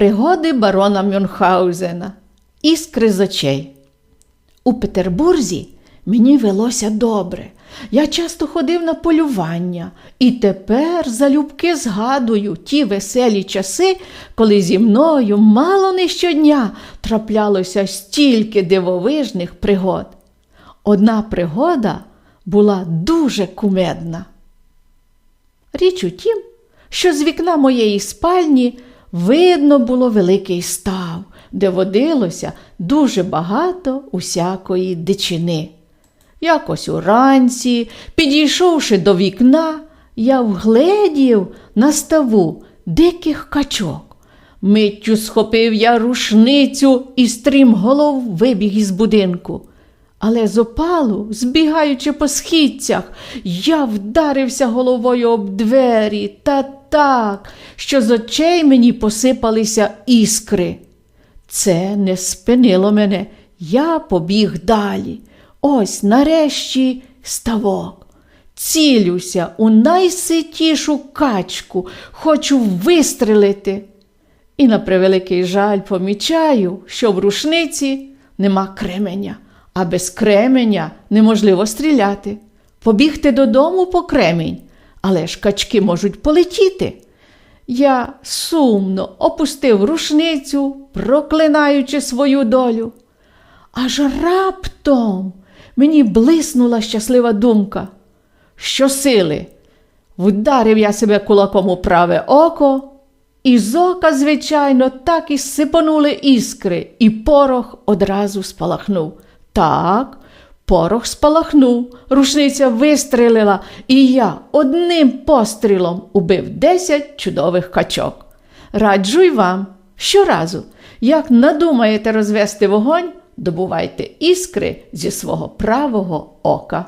Пригоди барона Мюнхгаузена. Іскри з очей. У Петербурзі мені велося добре. Я часто ходив на полювання, і тепер залюбки згадую ті веселі часи, коли зі мною мало не щодня траплялося стільки дивовижних пригод. Одна пригода була дуже кумедна. Річ у тім, що з вікна моєї спальні видно було великий став, де водилося дуже багато усякої дичини. Якось уранці, підійшовши до вікна, я вгледів на ставу диких качок. Миттю схопив я рушницю і стрім голов вибіг із будинку. Але з опалу, збігаючи по східцях, я вдарився головою об двері та так, що з очей мені посипалися іскри. Це не спинило мене, я побіг далі. Ось нарешті ставок. Цілюся у найситішу качку, хочу вистрелити. І на превеликий жаль помічаю, що в рушниці нема кременя, а без кременя неможливо стріляти. Побігти додому по кремінь, але ж качки можуть полетіти. Я сумно опустив рушницю, проклинаючи свою долю. Аж раптом мені блиснула щаслива думка. Щосили вдарив я себе кулаком у праве око, і з ока, звичайно, так і сипонули іскри, і порох одразу спалахнув. Так, порох спалахнув, рушниця вистрелила, і я одним пострілом убив десять чудових качок. Раджу й вам щоразу, як надумаєте розвести вогонь, добувайте іскри зі свого правого ока.